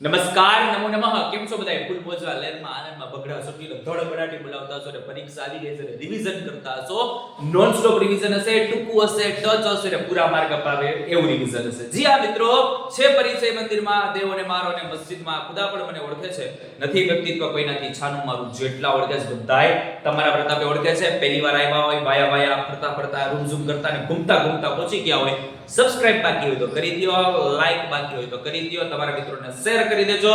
નમસ્કાર, નમો નમઃ. કેમ છો બધા ફૂલ મોજવા લેરમાં આનંદમાં, બગડા સુટીલો ધોળ બડાટી બોલાવતા છો ને પરીક્ષા આવી ગઈ છે રિવિઝન કરતા છો નોન સ્ટોપ રિવિઝન હશે, ટૂંકું હશે ટચ હશે ને પૂરા માર્ક અપાવે એવું રિવિઝન હશે. જી આ મિત્રો. છે પરિચય મંદિરમાં દેવોને મારો ને મસ્જિદમાં ખુદા પણ મને ઓળખે છે. નથી વ્યક્તિત્વ કોઈનાથી છાનું, મારું જેટલા ઓળખે છે બધાય તમારા પ્રતાપે ઓળખે છે. પહેલી વાર આવ્યા હોય, વાયા વાયા, ફરતા ફરતા રૂમ ઝૂમ કરતા ને ઘૂમતા ઘૂમતા પહોંચી ગયા હોય. સબસ્ક્રાઇબ બાકી હોય તો કરી દો લાઈક બાકી હોય તો કરી દો તમારા મિત્રોને શેર કરી દેજો.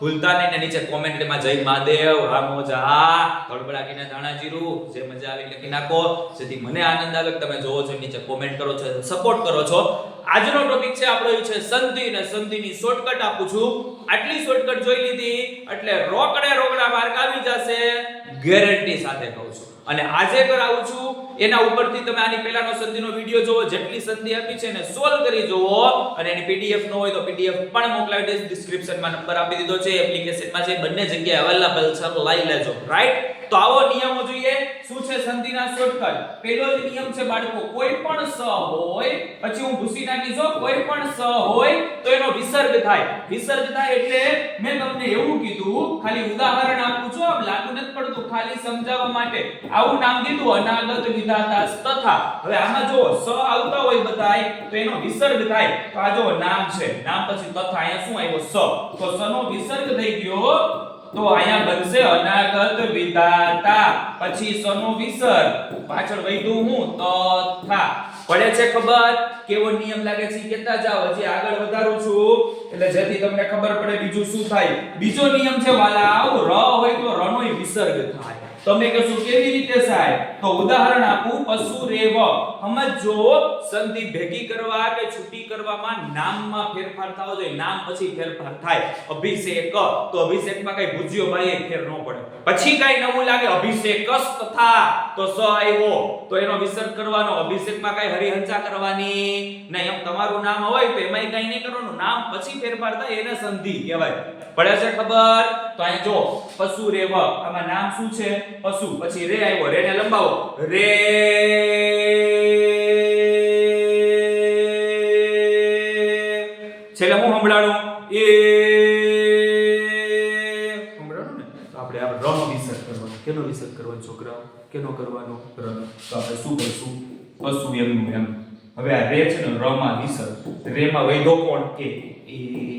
ભૂલતા નહીં ને નીચે કોમેન્ટમાં જય મહાદેવ. હા, મોજા તળબડાકીને ધાણા જીરું. જે મજા આવી લખી નાખો. જેથી મને આનંદ આવે તમે જોવો છો નીચે કોમેન્ટ કરો છો સપોર્ટ કરો છો. આજનો ટોપિક છે આપણો છે સંધિ ને સંધિની શોર્ટકટ આપું છું. આટલી શોર્ટકટ જોઈ લીધી, એટલે રોકડે રોકડા માર્ક આવી જશે. ગેરંટી સાથે કહું છું. અને આજે કરાવું છું એના ઉપરથી તમે આની પહેલાનો સંધિનો વિડિયો જોવો જેટલી સંધિ આપી છે ને સોલ્વ કરી જોવો અને એની પીડીએફ નો હોય તો પીડીએફ પણ મોકલાવી દઈશ. ડિસ્ક્રિપ્શનમાં નંબર આપી દીધો છે એપ્લિકેશનમાં છે, બંને જગ્યાએ અવેલેબલ છે લઈ લેજો. રાઈટ તો આવો નિયમો જોઈએ. શું છે સંધિના શોર્ટકટ? પહેલો જ નિયમ છે બાળકો, કોઈ પણ સ હોય, પછી હું ભૂસી નાખી જો કોઈ પણ સ હોય, તો એનો વિસર્ગ થાય. વિસર્ગ થાય એટલે મેં તમને એવું કીધું, ખાલી ઉદાહરણ આપું છું, આમ લાગુ નથી પડતું, ખાલી સમજાવવા માટે. આવું નામ દીધું, અનાગત વિધાતા તથા. હવે આમાં જો સ આવતા હોય બધાય, તો એનો વિસર્ગ થાય. તો આ જો નામ છે, નામ પછી તથા, અહીંયા શું આવ્યો? સ. તો સ નો વિસર્ગ થઈ ગયો તો અહીંયા બનશે અનાગત વિધાતા. પછી સનો વિસર્ગ પાછળ વૈધું હું તથા પડે છે ખબર? કેવો નિયમ લાગે છે કેતા જાવ હજી આગળ વધારું છું. એટલે જેથી તમને ખબર પડે બીજું શું થાય. બીજો નિયમ છે, વાલા ર હોય તો રનોય વિસર્ગ થાય. તમે કહેશો કેવી રીતે થાય તો ઉદાહરણ આપું, પશુ રેવ સમજો સંધિ ભેગી કરવા કે છૂટી કરવામાં નામમાં ફેરફાર થવો જોઈએ. નામ પછી ફેરફાર થાય. અભિષેક. તો અભિષેકમાં કઈ ભૂજ્યો ભાઈ ફેર ન પડે. પછી કઈ નવું લાગે અભિષેકસ તથા તો સ આવ્યો તો એનો વિસર્ગ કરવાનો, અભિષેકમાં કઈ હરિહંસા કરવાની નહીં. એમ તમારું નામ હોય તો એમાંય કઈ નહીં કરવાનું. નામ પછી ફેરફાર થાય, એને સંધિ કહેવાય. પડે છે ખબર? તો અહીં જો પશુ રેવ આમાં નામ શું છે? પશુ પછી રે આવ્યો રે ને લંબાવો. રે છેલ્લે હું સંભળાડું? એ ને? તો આપણે આપણે રનો વિસર્ગ કરવાનો. કેનો વિસર્ગ કરવાનો છોકરાઓ? કેનો કરવાનો? રનો તો આપણે શું કરશું? પશુ એમનું એમ. હવે આ રે છે ને, રમાં વિસર્ગ. રેમાં વૈધો કોણ? કે એ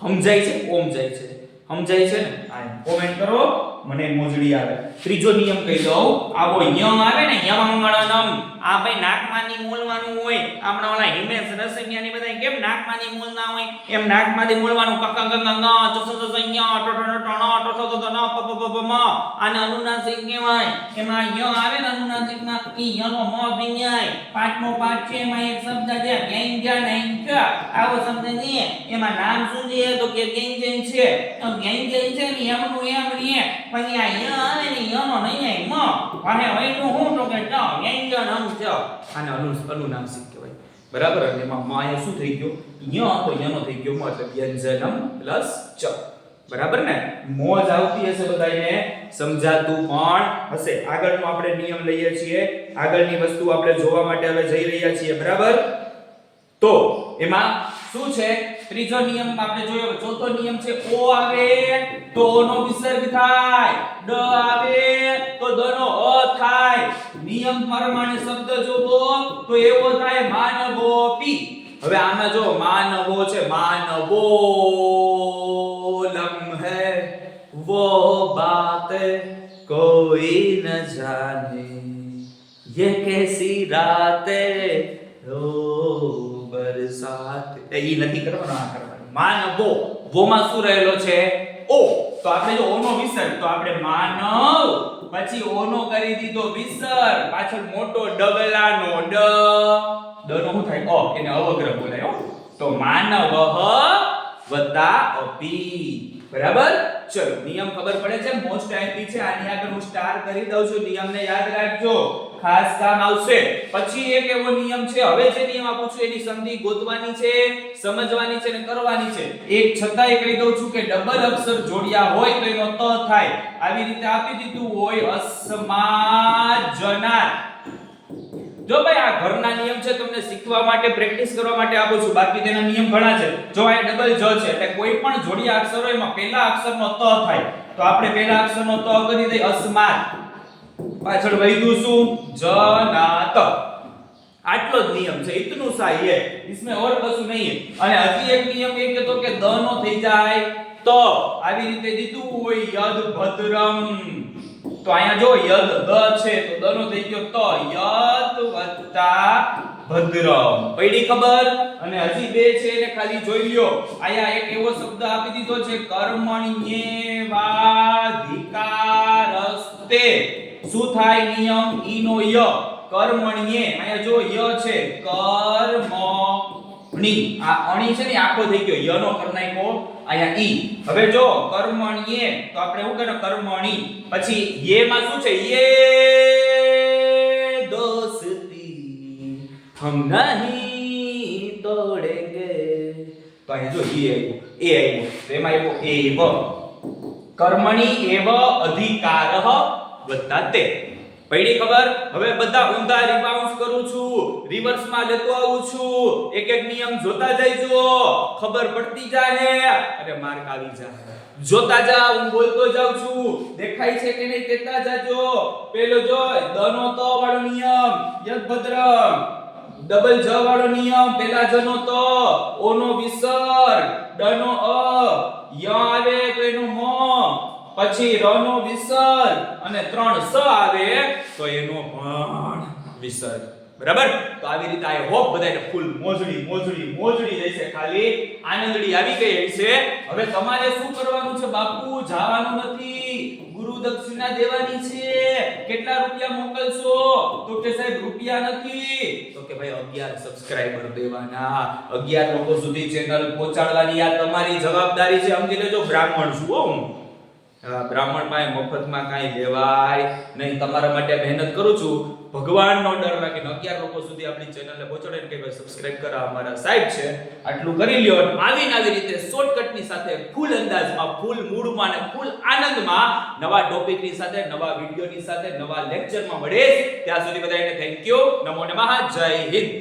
સમજાય છે? ઓમ જાય છે? સમજાય છે ને? આ કોમેન્ટ કરો. મને મોજડી આવે. ત્રીજો નિયમ કહી દઉં. આવો યમ આવે ને, યમંગળનમ. આ ભાઈ નાકમાંથી મોલવાનું હોય. આપણા ઓલા હિમેશ રસૈયાની બધા કેમ નાકમાંથી મોલના હોય? એમ નાકમાંથી મોલવાનું કક કક કક ચસ ચસ યા ટ ટ ટ ણ ટ ટ ન, પ પ પ મ. આને અનુનાસિક કહેવાય. એમાં ય આવે ને અનુનાસિકમાં? ઈ યનો મ થઈ પાંચમો પાઠ છે, એમાં એક શબ્દ છે ગેંજા નૈંજા આવો શબ્દ છે. એમાં નામ શું છે? તો કે ગેંજન છે. તો ગેંજન છે ને એમનું એમ ને આ ય આવે ને યનો નહીં મ અને વૈનું હું તો કે અનુ અનુનાસિક કહેવાય બરાબર અને એમાં મ અહીંયા શું થઈ ગયો ય તો યનો થઈ ગયો મ એટલે વ્યંજનમ પ્લસ ચ બરાબર ને મોજ આવતી હશે બધાને સમજાતું પણ હશે આગળનો આપણે નિયમ લઈએ છીએ આગળની વસ્તુ આપણે જોવા માટે હવે જઈ રહ્યા છીએ બરાબર તો એમાં શું છે? ત્રીજો નિયમ આપણે જોયો. ચોથો નિયમ છે, ઓ આવે તો ઓ નો વિસર્ગ થાય. ડ આવે તો દ નો અ થાય. નિયમ પ્રમાણે શબ્દ જોવો તો એવો થાય, માનવો પી. હવે આમાં જો માનવો છે, માનવો લમ હે વો બાત કોઈ ન જાને યે કેસી રાતે રો સાથે એ નથી કરવાનો, આ કરવાનો. માનવો. વોમાં શું રહેલો છે? ઓ. તો આપણે જો ઓ નો તો આપણે માનવ. પછી ઓનો કરી દીધો વિસર. પાછળ મોટો ડબલા નો ડ દ નો શું થાય? ઓ એને અવગ્ર બોલાય તો માનવ વત્તા અપી બરાબર? ચલો, નિયમ ખબર પડે છે? મોસ્ટ આઈપી છે. આની આગળ હું સ્ટાર કરી દઉં છું. નિયમને યાદ રાખજો. ખાસ કામ આવશે. પછી એક એવો નિયમ છે, હવે જે નિયમ આપું છું, એની સંધિ ગોતવાની છે, સમજવાની છે ને કરવાની છે. એક છતાંય કહી દઉં છું કે ડબલ અક્ષર જોડ્યા હોય તો એનો ત થાય. આવી રીતે આપી દીધું હોય, અસ્માજનાર. જો ભાઈ આ ઘરના નિયમ છે, તમને શીખવા માટે, પ્રેક્ટિસ કરવા માટે આપું છું. બાકી તેના નિયમ ઘણા છે. જો આ ડબલ જ છે, એટલે કોઈ પણ જોડિયા અક્ષરો એમાં પહેલા અક્ષરનો ત થાય. તો આપણે પહેલા અક્ષરનો ત કરી દઈએ અસ્માત પાછળ વૈધું શું જનાત આટલો જ નિયમ છે ઇતનું સા ये इसमें और કશું નહીં અને હજી એક નિયમ એ કહેતો કે દ નો થઈ જાય તો આવી રીતે દીધું હોય યદ ભદ્રમ તો અહીંયા જો યદ દ છે તો દ નો થઈ ગયો તો યદ વત્તા ભદ્રમ પડી ખબર અને હજી બે છે એને ખાલી જોઈ લ્યો અહીંયા એક એવો શબ્દ આપી દીધો છે કર્મણ્યેવાધિકારસ્તે શું થાય નિયમ? ઈ નો ય. કર્મણીએ, અહીંયા જો ય છે, કર્મણી. આ અણી છે ને, આખો થઈ ગયો. ય નો કર નાખ્યો, અહીંયા ઈ. હવે જો, કર્મણીએ, તો આપણે શું કરે કર્મણી. પછી યે માં શું છે? યે દોસ્તી હમ નહીં તોડેંગે. તો અહીંયા જો ઈ આવ્યો એ આવ્યો તો એમાં આવ્યો એવ. કર્મણી એવ અધિકારઃ વત્તા તે. પડી ખબર? હવે બધા ઊંધા રિબાઉન્સ કરું છું. રિવર્સમાં લેતો આવું છું. એક એક નિયમ જોતા જઈજો ખબર પડતી જાય અરે માર્ક આવી જાય જોતા જા, હું બોલતો જાઉં છું. દેખાય છે કે નહીં કેતા જાજો. પેલો જો દનો તો વાળો નિયમ યદભદ્રમ ડબલ જ વાળો નિયમ, પેલા જનો તો. ઓનો વિસર્ગ ડ નો અ. ય આવે તો એનો મ. પછી ર નો વિસર્ગ અને ત્રણ સ આવે તો એનો પણ વિસર્ગ બરાબર? તો આવી રીતે આઈ હોપ બધાને ફૂલ મોજડી મોજડી મોજડી જશે ખાલી. આનંદડી આવી ગઈ છે. હવે તમારે શું કરવાનું છે બાપુ? જવાનું નથી. ગુરુ દક્ષિણા દેવાની છે. કેટલા રૂપિયા મોકલશો? તો કે સાહેબ રૂપિયા નથી. તો કે ભાઈ 11 સબસ્ક્રાઇબર દેવાના. 11 લોકો સુધી ચેનલ પહોંચાડવાની આ તમારી જવાબદારી છે. સમજી લેજો બ્રાહ્મણ છું હા, બ્રાહ્મણ પાસે મફતમાં કાંઈ લેવાય નહીં. તમારા માટે મહેનત કરું છું. ભગવાનનો ડર રાખીને 11 લોકો સુધી આપણી ચેનલને પહોંચાડીને કે ભાઈ સબસ્ક્રાઇબ કરા. અમારા સાહેબ છે. આટલું કરી લ્યો આવી ને આવી રીતે શોર્ટકટની સાથે ફૂલ અંદાજમાં ફૂલ મૂડમાં અને ફૂલ આનંદમાં નવા ટોપિકની સાથે, નવા વિડીયોની સાથે, નવા લેક્ચરમાં મળે ત્યાં સુધી બધાને થેન્ક યુ નમો નમઃ. જય હિન્દ.